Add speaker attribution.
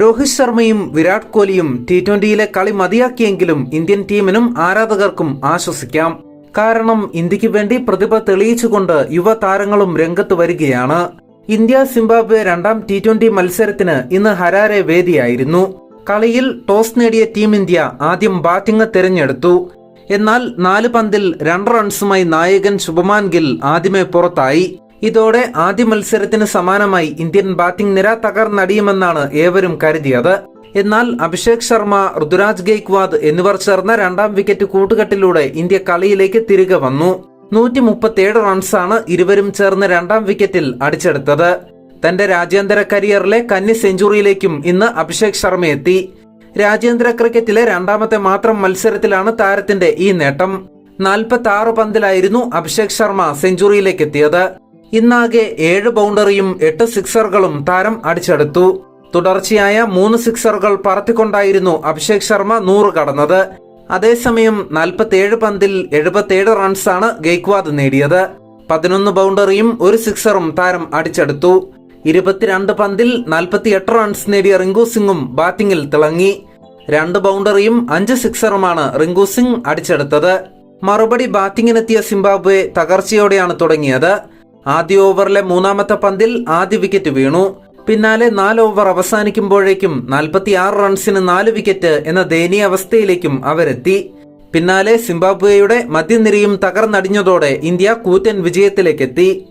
Speaker 1: രോഹിത് ശർമ്മയും വിരാട് കോഹ്ലിയും ടി ട്വന്റിയിലെ കളി മതിയാക്കിയെങ്കിലും ഇന്ത്യൻ ടീമിനും ആരാധകർക്കും ആശ്വസിക്കാം. കാരണം ഇന്ത്യയ്ക്ക് വേണ്ടി പ്രതിഭ തെളിയിച്ചുകൊണ്ട് യുവതാരങ്ങളും രംഗത്ത് വരികയാണ്. ഇന്ത്യ സിംബാബ്വെ രണ്ടാം ടി ട്വന്റി മത്സരത്തിന് ഇന്ന് ഹരാരെ വേദിയായിരുന്നു. കളിയിൽ ടോസ് നേടിയ ടീം ഇന്ത്യ ആദ്യം ബാറ്റിംഗ് തിരഞ്ഞെടുത്തു. എന്നാൽ നാല് പന്തിൽ രണ്ട് റൺസുമായി നായകൻ ശുഭമാൻ ഗിൽ ആദ്യമേ പുറത്തായി. ഇതോടെ ആദ്യ മത്സരത്തിന് സമാനമായി ഇന്ത്യൻ ബാറ്റിംഗ് നിര തകർന്നടിയുമെന്നാണ് ഏവരും കരുതിയത്. എന്നാൽ അഭിഷേക് ശർമ്മ ഋതുരാജ് ഗെയ്ക്വാദ് എന്നിവർ ചേർന്ന രണ്ടാം വിക്കറ്റ് കൂട്ടുകെട്ടിലൂടെ ഇന്ത്യ കളിയിലേക്ക് തിരികെ വന്നു. നൂറ്റി മുപ്പത്തിയേഴ് റൺസാണ് ഇരുവരും ചേർന്ന് രണ്ടാം വിക്കറ്റിൽ അടിച്ചെടുത്തത്. തന്റെ രാജ്യാന്തര കരിയറിലെ കന്നി സെഞ്ചുറിയിലേക്കും ഇന്ന് അഭിഷേക് ശർമ്മ എത്തി. രാജ്യാന്തര ക്രിക്കറ്റിലെ രണ്ടാമത്തെ മാത്രം മത്സരത്തിലാണ് താരത്തിന്റെ ഈ നേട്ടം. നാൽപ്പത്തി ആറ് പന്തിലായിരുന്നു അഭിഷേക് ശർമ്മ സെഞ്ചുറിയിലേക്ക് എത്തിയത്. ഇന്നാകെ ഏഴ് ബൗണ്ടറിയും എട്ട് സിക്സറുകളും താരം അടിച്ചെടുത്തു. തുടർച്ചയായ മൂന്ന് സിക്സറുകൾ പറത്തിക്കൊണ്ടായിരുന്നു അഭിഷേക് ശർമ്മ നൂറ് കടന്നത്. അതേസമയം നാൽപ്പത്തിയേഴ് പന്തിൽ എഴുപത്തിയേഴ് റൺസാണ് ഗെയ്ക്വാദ് നേടിയത്. പതിനൊന്ന് ബൗണ്ടറിയും ഒരു സിക്സറും താരം അടിച്ചെടുത്തു. ഇരുപത്തിരണ്ട് പന്തിൽ നാൽപ്പത്തിയെട്ട് റൺസ് നേടിയ റിങ്കു സിംഗും ബാറ്റിംഗിൽ തിളങ്ങി. രണ്ട് ബൗണ്ടറിയും അഞ്ച് സിക്സറുമാണ് റിങ്കു സിംഗ് അടിച്ചെടുത്തത്. മറുപടി ബാറ്റിംഗിനെത്തിയ സിംബാബ്വെ തകർച്ചയോടെയാണ് തുടങ്ങിയത്. ആദ്യ ഓവറിലെ മൂന്നാമത്തെ പന്തിൽ ആദ്യ വിക്കറ്റ് വീണു. പിന്നാലെ നാല് ഓവർ അവസാനിക്കുമ്പോഴേക്കും നാൽപ്പത്തി ആറ് റൺസിന് നാല് വിക്കറ്റ് എന്ന ദയനീയ അവസ്ഥയിലേക്കും അവരെത്തി. പിന്നാലെ സിംബാബ്വേയുടെ മധ്യനിരയും തകർന്നടിഞ്ഞതോടെ ഇന്ത്യ കൂറ്റൻ വിജയത്തിലേക്കെത്തി.